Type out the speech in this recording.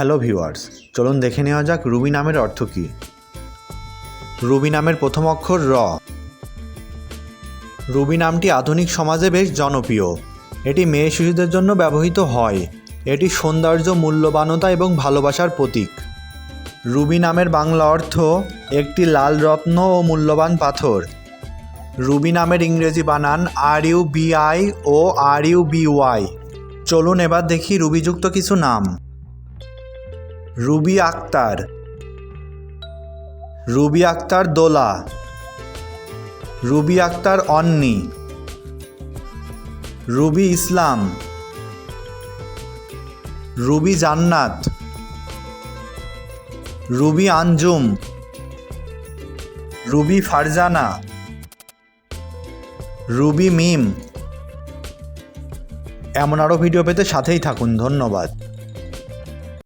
Hello viewers, চলুন দেখে নেওয়া যাক রুবি নামের অর্থ কী। রুবি নামের প্রথম অক্ষর র। রুবি নামটি আধুনিক সমাজে বেশ জনপ্রিয়। এটি মেয়ে শিশুদের জন্য ব্যবহৃত হয়। এটি সৌন্দর্য, মূল্যবানতা এবং ভালোবাসার প্রতীক। রুবি নামের বাংলা অর্থ একটি লাল রত্ন ও মূল্যবান পাথর। রুবি নামের ইংরেজি বানান আর ইউ বি আই ও আর ইউ বি ওয়াই। চলুন এবার দেখি রুবিযুক্ত কিছু নাম। রুবি আক্তার। রুবি আক্তার দোলা। রুবি আক্তার অন্নি। রুবি ইসলাম। রুবি জান্নাত। রুবি আঞ্জুম। রুবি ফারজানা। রুবি মিম। এমন আরও ভিডিও পেতে সাথেই থাকুন। ধন্যবাদ।